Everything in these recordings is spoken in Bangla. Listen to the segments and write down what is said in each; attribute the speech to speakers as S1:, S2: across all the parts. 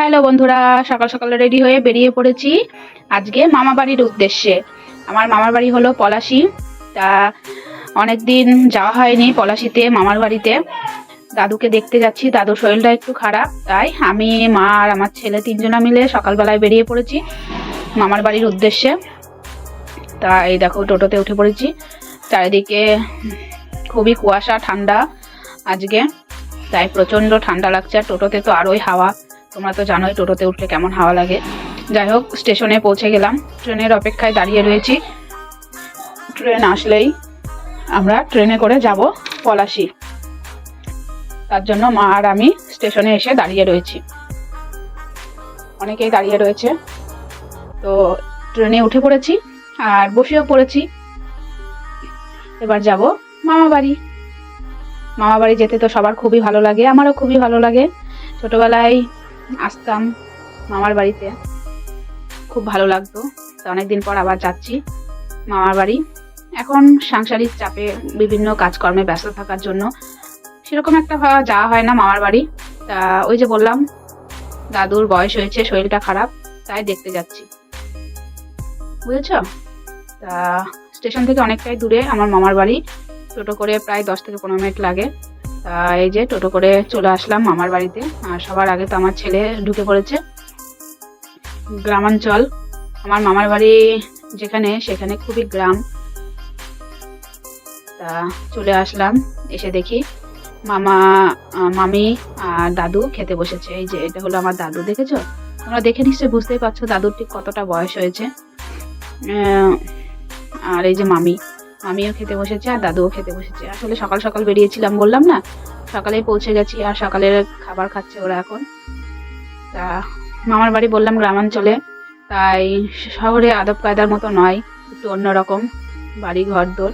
S1: হ্যালো বন্ধুরা, সকাল সকাল রেডি হয়ে বেরিয়ে পড়েছি আজকে মামা বাড়ির উদ্দেশ্যে। আমার মামার বাড়ি হলো পলাশি, তা অনেক দিন যাওয়া হয়নি পলাশিতে, মামার বাড়িতে। দাদুকে দেখতে যাচ্ছি, দাদুর শরীরটা একটু খারাপ, তাই আমি, মা আর আমার ছেলে তিনজনা মিলে সকালবেলায় বেরিয়ে পড়েছি মামার বাড়ির উদ্দেশ্যে। তা এই দেখো, টোটোতে উঠে পড়েছি। চারিদিকে খুবই কুয়াশা, ঠান্ডা আজকে, তাই প্রচণ্ড ঠান্ডা লাগছে। আর টোটোতে তো আরোই হাওয়া। তোমরা তো জানোই টোটোতে উঠলে কেমন হাওয়া লাগে। যাই হোক, স্টেশনে পৌঁছে গেলাম। ট্রেনের অপেক্ষায় দাঁড়িয়ে রয়েছি। ট্রেন আসলেই আমরা ট্রেনে করে যাব পলাশি। তার জন্য মা আর আমি স্টেশনে এসে দাঁড়িয়ে রয়েছি। অনেকেই দাঁড়িয়ে রয়েছে। তো ট্রেনে উঠে পড়েছি আর বসেও পড়েছি। এবার যাব মামা বাড়ি। মামা বাড়ি যেতে তো সবার খুবই ভালো লাগে, আমারও খুবই ভালো লাগে। ছোটবেলায় আসতাম মামার বাড়িতে। খুব ভালো লাগতো। তো অনেকদিন পর আবার যাচ্ছি মামার বাড়ি। এখন সাংসারিক চাপে বিভিন্ন কাজকর্মে ব্যস্ত থাকার জন্য সেরকম একটা যাওয়া হয় না মামার বাড়ি। তা ওই যে বললাম, দাদুর বয়স হয়েছে, শরীরটা খারাপ, তাই দেখতে যাচ্ছি। বুঝেছ? তা স্টেশন থেকে অনেকটাই দূরে আমার মামার বাড়ি। টোটো করে প্রায় দশ থেকে পনেরো মিনিট লাগে। তা এই যে টোটো করে চলে আসলাম মামার বাড়িতে। আর সবার আগে তো আমার ছেলে ঢুকে পড়েছে। গ্রামাঞ্চল। আমার মামার বাড়ি যেখানে, সেখানে খুবই গ্রাম। তা চলে আসলাম, এসে দেখি মামা মামি আর দাদু খেতে বসেছে। এই যে, এটা হলো আমার দাদু, দেখেছ? তোমরা দেখে নিশ্চয়ই বুঝতেই পারছ দাদুর ঠিক কতটা বয়স হয়েছে। আর এই যে মামি। আমিও খেতে বসেছি আর দাদুও খেতে বসেছে। আসলে সকাল সকাল বেরিয়েছিলাম বললাম না, সকালেই পৌঁছে গেছি আর সকালের খাবার খাচ্ছে ওরা এখন। তা মামার বাড়ি বললাম গ্রামাঞ্চলে, তাই শহরে আদব কায়দার মতো নয়, একটু অন্যরকম বাড়ি ঘর দোর।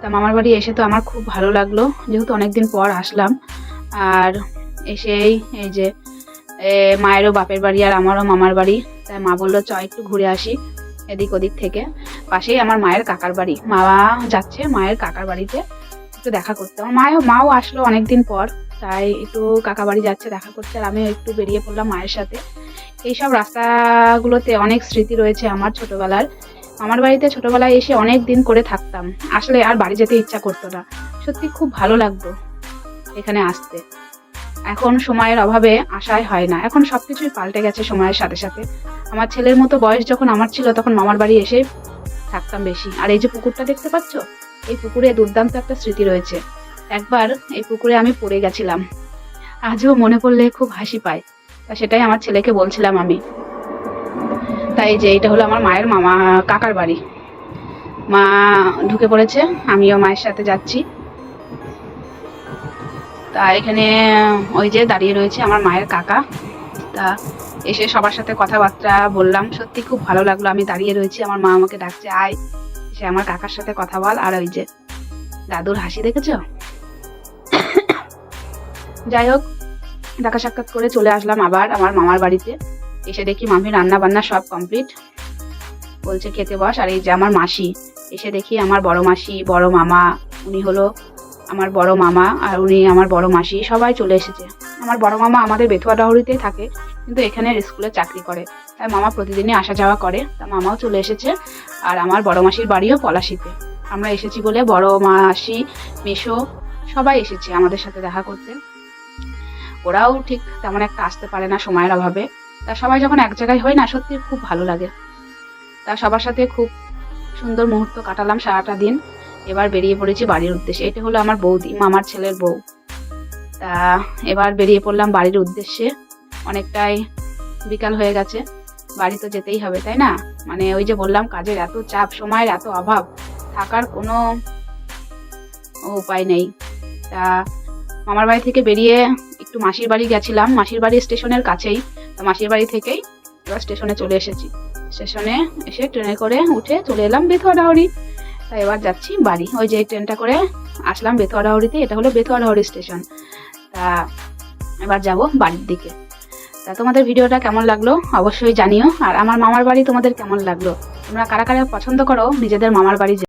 S1: তা মামার বাড়ি এসে তো আমার খুব ভালো লাগল, যেহেতু অনেকদিন পর আসলাম। আর এসেই এই যে মায়েরও বাপের বাড়ি আর আমারও মামার বাড়ি, তাই মা বলল, চ, একটু ঘুরে আসি। এদিক ওদিক থেকে। পাশেই আমার মায়ের কাকার বাড়ি। মা যাচ্ছে মায়ের কাকার বাড়িতে একটু দেখা করতে। আমার মাও মাও আসলো অনেকদিন পর, তাই একটু কাকা বাড়ি যাচ্ছে দেখা করতে আর আমিও একটু বেরিয়ে পড়লাম মায়ের সাথে। এইসব রাস্তাগুলোতে অনেক স্মৃতি রয়েছে আমার ছোটবেলার। আমার বাড়িতে ছোটবেলায় এসে অনেক দিন করে থাকতাম। আসলে আর বাড়ি যেতে ইচ্ছা করতো না। সত্যি খুব ভালো লাগতো এখানে আসতে। এখন সময়ের অভাবে আশায় হয় না। এখন সবকিছুই পাল্টে গেছে সময়ের সাথে সাথে। আমার ছেলের মতো বয়স যখন আমার ছিল, তখন মামার বাড়ি এসে থাকতাম বেশি। আর এই যে পুকুরটা দেখতে পাচ্ছ? এই পুকুরে দুর্দান্ত একটা স্মৃতি রয়েছে। একবার এই পুকুরে আমি পড়ে গেছিলাম। আজও মনে পড়লে খুব হাসি পায়। তা সেটাই আমার ছেলেকে বলছিলাম আমি। তাই যে এটা হলো আমার মায়ের মামা কাকার বাড়ি। মা ঢুকে পড়েছে, আমিও মায়ের সাথে যাচ্ছি। তা এখানে, ওই যে দাঁড়িয়ে রয়েছে আমার মায়ের কাকা। তা এসে সবার সাথে কথাবার্তা বললাম। সত্যি খুব ভালো লাগল, আমি দাঁড়িয়ে রয়েছি, আমার মা আমাকে ডাকছে, আয়। সে আমার কাকার সাথে কথা বল। আর ওই যে দাদুর হাসি দেখেছ? যাই হোক, দেখা সাক্ষাৎ করে চলে আসলাম আবার আমার মামার বাড়িতে। এসে দেখি মামি রান্না বান্না সব কমপ্লিট। বলছে, খেতে বস। আর এই যে আমার মাসি, এসে দেখি আমার বড় মাসি, বড় মামা, উনি হলো আমার বড় মামা আর উনি আমার বড় মাসি সবাই চলে এসেছে। আমার বড় মামা আমাদের বেথুয়া ডাহরিতেই থাকে, কিন্তু এখানে স্কুলে চাকরি করে। তাই মামা প্রতিদিনই আসা যাওয়া করে। তা মামাও চলে এসেছে আর আমার বড় মাসির বাড়িও পলাশিতে। আমরা এসেছি বলে বড় মাসি, মেশো সবাই এসেছে আমাদের সাথে দেখা করতে। ওরাও ঠিক তেমন একটা আসতে পারে না সময়ের অভাবে। তা সবাই যখন এক জায়গায় হয় না সত্যি খুব ভালো লাগে। তা সবার সাথে খুব সুন্দর মুহূর্ত কাটালাম সারাটা দিন। এবার বেরিয়ে পড়েছি বাড়ির উদ্দেশ্যে। এটা হলো আমার বৌদি, মামার ছেলের বউ। তা এবার বেরিয়ে পড়লাম বাড়ির উদ্দেশ্যে। অনেকটাই বিকাল হয়ে গেছে। বাড়ি তো যেতেই হবে, তাই না? মানে ওই যে বললাম, কাজের এত চাপ, সময়ের এত অভাব, থাকার কোনো উপায় নেই। তা মামার বাড়ি থেকে বেরিয়ে একটু মাসির বাড়ি গেছিলাম। মাসির বাড়ি স্টেশনের কাছেই। তো মাসির বাড়ি থেকেই এবার স্টেশনে চলে এসেছি। স্টেশনে এসে ট্রেনে করে উঠে চলে এলাম বেথুয়া তা এবার যাচ্ছি বাড়ি। ওই যে ট্রেনটা করে আসলাম বেথুয়া হরিতে, এটা হলো বেথুয়া ডাহরি স্টেশন। তা এবার যাব বাড়ির দিকে। তা তোমাদের ভিডিওটা কেমন লাগল অবশ্যই জানিও। আর আমার মামার বাড়ি তোমাদের কেমন লাগল? তোমরা কারা কারা পছন্দ করো, নিজেদের মামার বাড়ি?